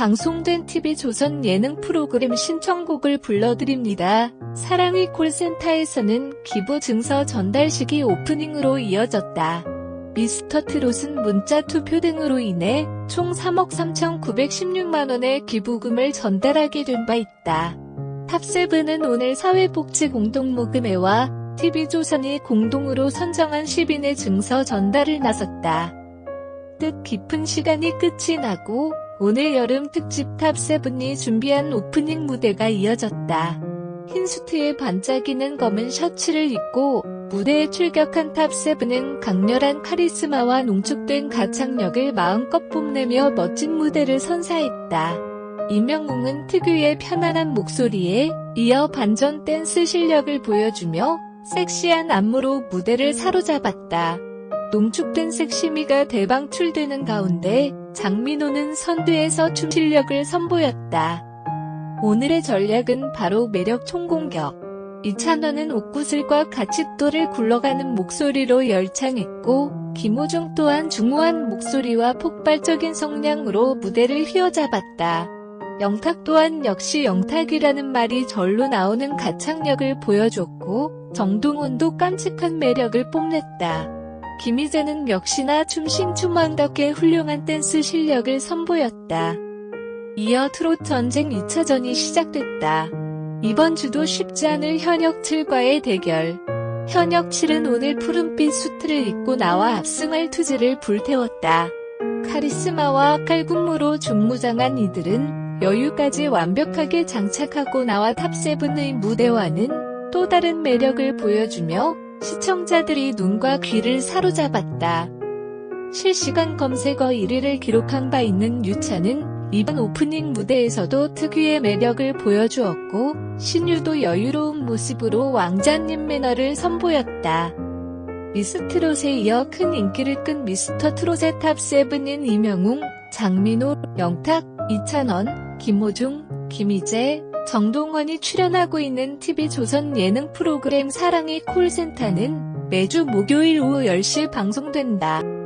방송된 TV조선 예능 프로그램 신청곡을 불러드립니다. 사랑의 콜센터에서는 기부 증서 전달식이 오프닝으로 이어졌다. 미스터 트롯은 문자 투표 등으로 인해 총 3억 3,916만원의 기부금을 전달하게 된 바 있다. 탑세븐은 오늘 사회복지 공동모금회와 TV조선이 공동으로 선정한 10인의 증서 전달을 나섰다. 뜻 깊은 시간이 끝이 나고 오늘 여름 특집 탑세븐이 준비한 오프닝 무대가 이어졌다. 흰 수트에 반짝이는 검은 셔츠를 입고 무대에 출격한 탑세븐은 강렬한 카리스마와 농축된 가창력을 마음껏 뽐내며 멋진 무대를 선사했다. 이명웅은 특유의 편안한 목소리에 이어 반전 댄스 실력을 보여주며 섹시한 안무로 무대를 사로잡았다. 농축된 섹시미가 대방출되는 가운데 장민호는 선두에서 춤 실력을 선보였다. 오늘의 전략은 바로 매력 총공격. 이찬원은 옥구슬과 가치도를 굴러가는 목소리로 열창했고 김호중 또한 중후한 목소리와 폭발적인 성량으로 무대를 휘어잡았다. 영탁 또한 역시 영탁이라는 말이 절로 나오는 가창력을 보여줬고 정동원도 깜찍한 매력을 뽐냈다. 김희재는 역시나 춤신춤왕답게 훌륭한 댄스 실력을 선보였다. 이어 트롯 전쟁 2차전이 시작됐다. 이번 주도 쉽지 않을 현역 7과의 대결. 현역 7은 오늘 푸른빛 수트를 입고 나와 압승할 투지를 불태웠다. 카리스마와 칼군무로 준무장한 이들은 여유까지 완벽하게 장착하고 나와 탑세븐의 무대와는 또 다른 매력을 보여주며 시청자들이 눈과 귀를 사로잡았다. 실시간 검색어 1위를 기록한 바 있는 유차는 이번 오프닝 무대에서도 특유의 매력을 보여주었고 신유도 여유로운 모습으로 왕자님 매너를 선보였다. 미스트롯에 이어 큰 인기를 끈 미스터 트롯의 탑세븐인 이명웅, 장민호, 영탁, 이찬원, 김호중, 김희재, 정동원이 출연하고 있는 TV조선 예능 프로그램 사랑의 콜센터는 매주 목요일 오후 10시 방송된다.